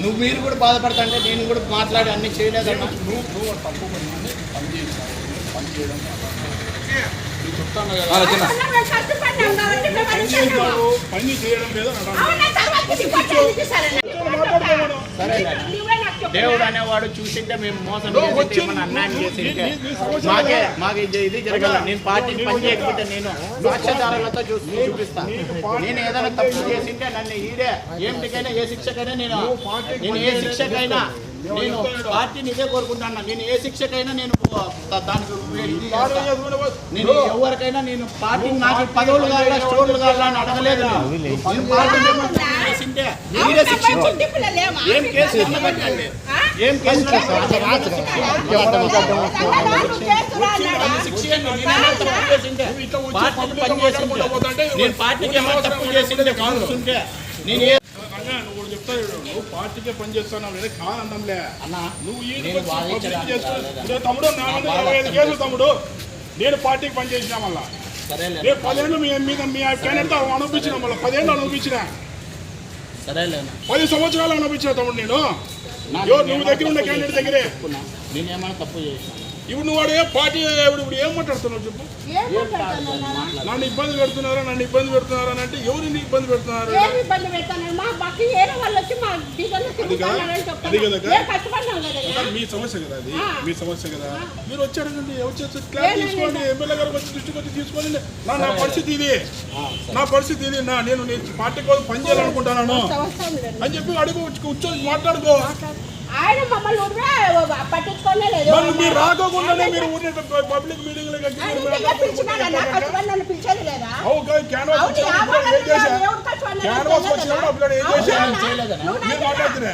నువ్వు మీరు కూడా బాధపడతా నేను కూడా మాట్లాడి అన్ని చేయలేదన్నా నువ్వు నువ్వు తప్పు పని చేయడం పని చేయడం లేదు. దేవుడు అనేవాడు చూసింటే మేము మోసం నువ్వు చేసింటే మాకే? మాకు ఇది ఇది జరగాల. నేను పార్టీకి పని చేయకపోతే నేను సాక్ష్యాధారాలతో చూ చూపిస్తా. నేను ఏదైనా తప్పు చేసింటే నన్ను ఈడే. ఏమిటికైనా ఏ శిక్షకైనా నేను నేను ఏ శిక్షకైనా నేను పార్టీని ఇదే కోరుకుంటాను. నేను ఏ శిక్షకైనా నేను దానికి నేను ఎవరికైనా నేను పార్టీ నాకు పదవులు కావాలా స్టోర్లు కావాలా అని అడగలేదు నేను. లేవా? ఏం కేసు? ఏం పార్టీకి ఏమైనా తప్పు చేసింటే కానుస్తుంటే నేను నువ్వు కూడా నువ్వు పార్టీకే పని చేస్తున్నావు లేదా అన్నా నువ్వు తమ్ముడు నా మీద ఇరవై ఐదు కేసులు తమ్ముడు. నేను పార్టీకి పని చేసిన మళ్ళా. సరేలే. రేపు పదేళ్ళు మీ మీద మీ క్యాండిడేట్ అనిపించిన మళ్ళీ. పదేళ్ళు అనిపించిన పది సంవత్సరాలు అనిపించిన తమ్ముడు నేను. నువ్వు దగ్గర తప్పు క్యాండిడేట్ దగ్గరే. నేనేమైనా తప్పు ఇప్పుడు నువ్వు వాడు ఏ పార్టీ ఇప్పుడు ఇప్పుడు ఏం మాట్లాడుతున్నావు చెప్పు? నన్ను ఇబ్బంది పెడుతున్నారా? నన్ను ఇబ్బంది పెడుతున్నారా? అని అంటే ఎవరు నీ ఇబ్బంది పెడుతున్నారు? పక్క ఏరే వాళ్ళు వచ్చి మా డీజర్లు తిరుగుతున్నారని చెప్తాను కదా? మీ సమస్య కదా అది. మీ సమస్య కదా? మీరు వచ్చి అడగండి వచ్చి వచ్చి క్లాస్ తీసుకోండి ఎమ్మెల్యే గారు వచ్చి దృష్టికి వచ్చి తీసుకోండి. నా నా పరిస్థితి ఇది. నా పరిస్థితి ఇది. నా నేను నేను పార్టీ కోసం పని చేయాలనుకుంటున్నాను. అని చెప్పి అడుగు కూర్చొని మాట్లాడుకో. ఆయన మమ్మల్ని ఊరికే పట్టించుకోనే లేదు. మరి మీరు రాకోకుండానే మీరు ఊరిని పబ్లిక్ మీటింగ్ పిలిచేది లేదా. క్యాన్వాస్ వచ్చినప్పుడు. అప్పుడు ఏం మీరు. మాట్లాడుతున్నా?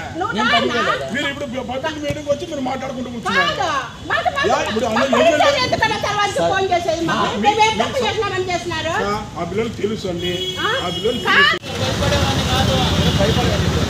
ఇప్పుడు పబ్లిక్ మీటింగ్ వచ్చి మీరు మాట్లాడుకుంటూ కూర్చున్నారు. కాదు. మాకు మాకు యా, ఇప్పుడు ఆ తెలుసు అండి. ఆ? పిల్లలు భయపడేవాడిని